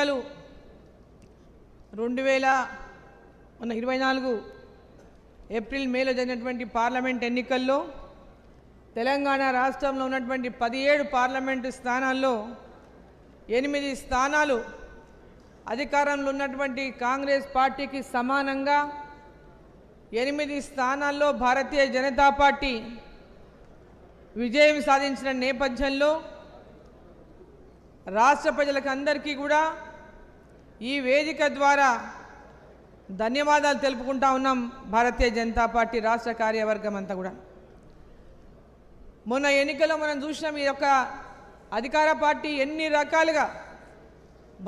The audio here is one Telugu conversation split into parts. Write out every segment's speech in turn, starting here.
ఎన్నికలు రెండు వేల మన ఇరవై నాలుగు ఏప్రిల్ మేలో జరిగినటువంటి పార్లమెంట్ ఎన్నికల్లో తెలంగాణ రాష్ట్రంలో ఉన్నటువంటి పదిహేడు పార్లమెంటు స్థానాల్లో ఎనిమిది స్థానాలు అధికారంలో ఉన్నటువంటి కాంగ్రెస్ పార్టీకి సమానంగా ఎనిమిది స్థానాల్లో భారతీయ జనతా పార్టీ విజయం సాధించిన నేపథ్యంలో రాష్ట్ర ప్రజలకు అందరికీ కూడా ఈ వేదిక ద్వారా ధన్యవాదాలు తెలుపుకుంటా ఉన్నాం భారతీయ జనతా పార్టీ రాష్ట్ర కార్యవర్గం అంతా కూడా. మొన్న ఎన్నికల్లో మనం చూసినాం ఈ యొక్క అధికార పార్టీ ఎన్ని రకాలుగా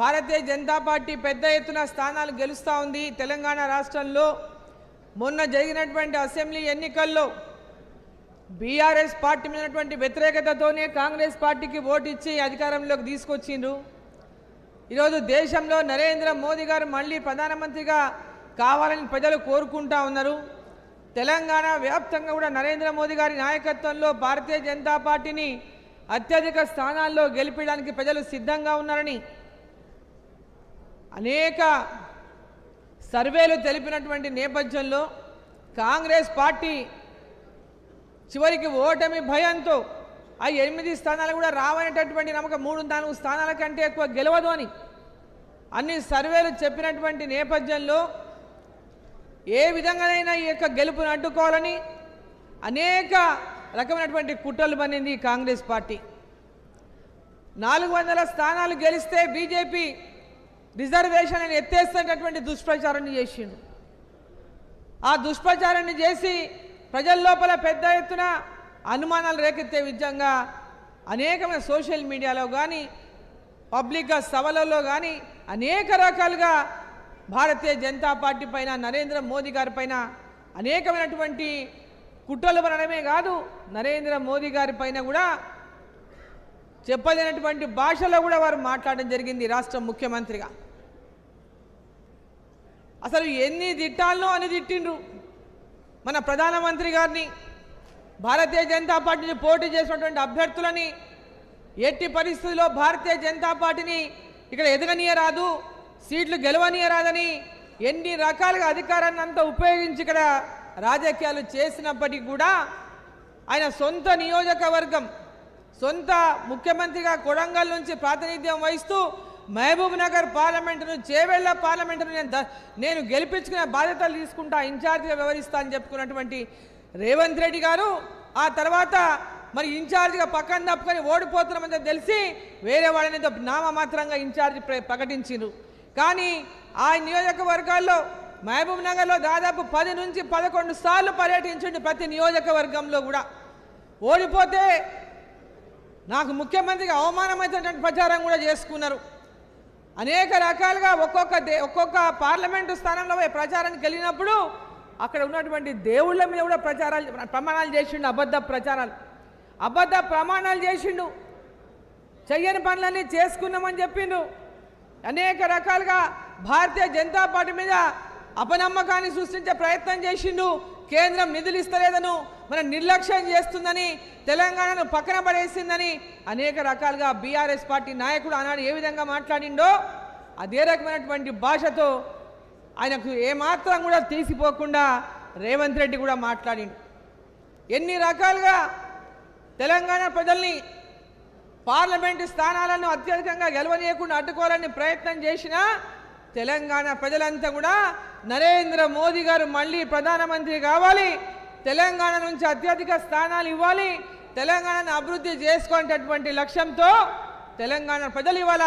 భారతీయ జనతా పార్టీ పెద్ద ఎత్తున స్థానాలు గెలుస్తూ ఉంది. తెలంగాణ రాష్ట్రంలో మొన్న జరిగినటువంటి అసెంబ్లీ ఎన్నికల్లో బీఆర్ఎస్ పార్టీ మీద ఉన్నటువంటి వ్యతిరేకతతోనే కాంగ్రెస్ పార్టీకి ఓటు ఇచ్చి అధికారంలోకి తీసుకొచ్చిండ్రు. ఈరోజు దేశంలో నరేంద్ర మోదీ గారు మళ్ళీ ప్రధానమంత్రిగా కావాలని ప్రజలు కోరుకుంటా ఉన్నారు. తెలంగాణ వ్యాప్తంగా కూడా నరేంద్ర మోదీ గారి నాయకత్వంలో భారతీయ జనతా పార్టీని అత్యధిక స్థానాల్లో గెలిపించడానికి ప్రజలు సిద్ధంగా ఉన్నారని అనేక సర్వేలు తెలిపినటువంటి నేపథ్యంలో కాంగ్రెస్ పార్టీ చివరికి ఓటమి భయంతో ఆ ఎనిమిది స్థానాలు కూడా రావనేటటువంటి నమ్మకం మూడు నాలుగు స్థానాల కంటే ఎక్కువ గెలవదు అని అన్ని సర్వేలు చెప్పినటువంటి నేపథ్యంలో ఏ విధంగానైనా ఈ యొక్క గెలుపును అడ్డుకోవాలని అనేక రకమైనటువంటి కుట్రలు పనింది కాంగ్రెస్ పార్టీ. నాలుగు వందల స్థానాలు గెలిస్తే బీజేపీ రిజర్వేషన్ అని ఎత్తేస్తున్నటువంటి దుష్ప్రచారాన్ని చేసిండు. ఆ దుష్ప్రచారాన్ని చేసి ప్రజల లోపల పెద్ద ఎత్తున అనుమానాలు రేకెత్తే విధంగా అనేకమైన సోషల్ మీడియాలో కానీ పబ్లిక్గా సభలలో కానీ అనేక రకాలుగా భారతీయ జనతా పార్టీ పైన నరేంద్ర మోదీ గారి పైన అనేకమైనటువంటి కుట్రలు పడడమే కాదు నరేంద్ర మోదీ గారి పైన కూడా చెప్పలేనటువంటి భాషలో కూడా వారు మాట్లాడడం జరిగింది రాష్ట్ర ముఖ్యమంత్రిగా. అసలు ఎన్ని తిట్టాలనో అని తిట్టిండ్రు. మన ప్రధానమంత్రి గారిని భారతీయ జనతా పార్టీని పోటీ చేసినటువంటి అభ్యర్థులని ఎట్టి పరిస్థితుల్లో భారతీయ జనతా పార్టీని ఇక్కడ ఎదగనీయరాదు సీట్లు గెలవనీయరాదని ఎన్ని రకాలుగా అధికారాన్ని అంతా ఉపయోగించి ఇక్కడ రాజకీయాలు చేసినప్పటికీ కూడా ఆయన సొంత నియోజకవర్గం సొంత ముఖ్యమంత్రిగా కొడంగల్ నుంచి ప్రాతినిధ్యం వహిస్తూ మహబూబ్ నగర్ పార్లమెంటును చేవెళ్ళ పార్లమెంటును నేను నేను గెలిపించుకునే బాధ్యతలు తీసుకుంటా ఇన్ఛార్జిగా వ్యవహరిస్తా అని చెప్పుకున్నటువంటి రేవంత్ రెడ్డి గారు ఆ తర్వాత మరి ఇన్ఛార్జిగా పక్కన తప్పుకొని ఓడిపోతున్నామని తెలిసి వేరే వాళ్ళని నామమాత్రంగా ఇన్ఛార్జి ప్ర- ప్రకటించిండ్రు. కానీ ఆ నియోజకవర్గాల్లో మహబూబ్ నగర్లో దాదాపు పది నుంచి పదకొండు సార్లు పర్యటించండి ప్రతి నియోజకవర్గంలో కూడా. ఓడిపోతే నాకు ముఖ్యమంత్రికి అవమానమైనటువంటి ప్రచారం కూడా చేసుకున్నారు. అనేక రకాలుగా ఒక్కొక్క దే ఒక్కొక్క పార్లమెంటు స్థానంలో ప్రచారానికి వెళ్ళినప్పుడు అక్కడ ఉన్నటువంటి దేవుళ్ళ మీద కూడా ప్రచారాలు ప్రమాణాలు చేసిండు అబద్ధ ప్రచారాలు. అబద్ధ ప్రమాణాలు చేసిండు. చెయ్యని పనులన్నీ చేసుకున్నామని చెప్పిండు. అనేక రకాలుగా భారతీయ జనతా పార్టీ మీద అపనమ్మకాన్ని సృష్టించే ప్రయత్నం చేసిండు. కేంద్రం నిధులు ఇస్తలేదను మన నిర్లక్ష్యం చేస్తుందని తెలంగాణను పక్కన పడేసిందని అనేక రకాలుగా బీఆర్ఎస్ పార్టీ నాయకుడు ఆనాడు ఏ విధంగా మాట్లాడిండో అదే రకమైనటువంటి భాషతో ఆయనకు ఏమాత్రం కూడా తీసిపోకుండా రేవంత్ రెడ్డి కూడా మాట్లాడిండు. ఎన్ని రకాలుగా తెలంగాణ ప్రజల్ని పార్లమెంటు స్థానాలను అత్యధికంగా గెలవనీయకుండా అడ్డుకోవాలని ప్రయత్నం చేసినా తెలంగాణ ప్రజలంతా కూడా నరేంద్ర మోదీ గారు మళ్ళీ ప్రధానమంత్రి కావాలి తెలంగాణ నుంచి అత్యధిక స్థానాలు ఇవ్వాలి తెలంగాణను అభివృద్ధి చేసుకునేటటువంటి లక్ష్యంతో తెలంగాణ ప్రజలు ఇవాళ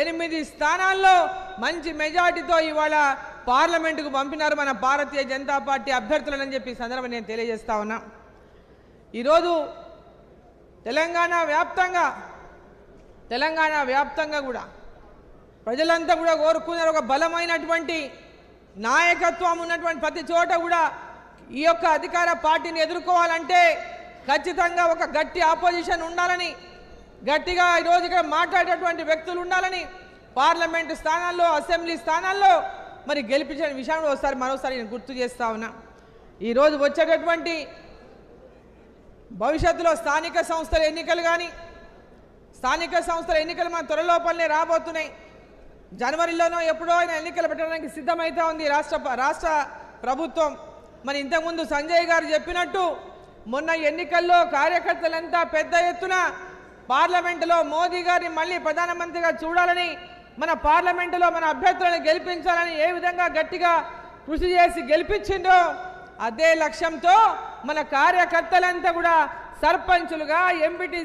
ఎనిమిది స్థానాల్లో మంచి మెజార్టీతో ఇవాళ పార్లమెంటుకు పంపినారు మన భారతీయ జనతా పార్టీ అభ్యర్థులని చెప్పి సందర్భం నేను తెలియజేస్తా ఉన్నా. ఈరోజు తెలంగాణ వ్యాప్తంగా తెలంగాణ వ్యాప్తంగా కూడా ప్రజలంతా కూడా కోరుకున్నారు. ఒక బలమైనటువంటి నాయకత్వం ఉన్నటువంటి ప్రతి చోట కూడా ఈ యొక్క అధికార పార్టీని ఎదుర్కోవాలంటే ఖచ్చితంగా ఒక గట్టి ఆపోజిషన్ ఉండాలని గట్టిగా ఈరోజు ఇక్కడ మాట్లాడేటటువంటి వ్యక్తులు ఉండాలని పార్లమెంటు స్థానాల్లో అసెంబ్లీ స్థానాల్లో మరి గెలిపించిన విషయాన్ని ఒకసారి మరోసారి నేను గుర్తు చేస్తా ఉన్నా. ఈరోజు వచ్చేటటువంటి భవిష్యత్తులో స్థానిక సంస్థల ఎన్నికలు కానీ స్థానిక సంస్థల ఎన్నికలు మన త్వరలోపలనే రాబోతున్నాయి. జనవరిలోనో ఎప్పుడో ఆయన ఎన్నికలు పెట్టడానికి సిద్ధమైతే ఉంది రాష్ట్ర రాష్ట్ర ప్రభుత్వం. మరి ఇంతకుముందు సంజయ్ గారు చెప్పినట్టు మొన్న ఎన్నికల్లో కార్యకర్తలంతా పెద్ద ఎత్తున పార్లమెంటులో మోదీ గారిని మళ్ళీ ప్రధానమంత్రిగా చూడాలని మన పార్లమెంటులో మన అభ్యర్థులను గెలిపించాలని ఏ విధంగా గట్టిగా కృషి చేసి గెలిపించిండో అదే లక్ష్యంతో మన కార్యకర్తలంతా కూడా సర్పంచులుగా ఎంపీటీ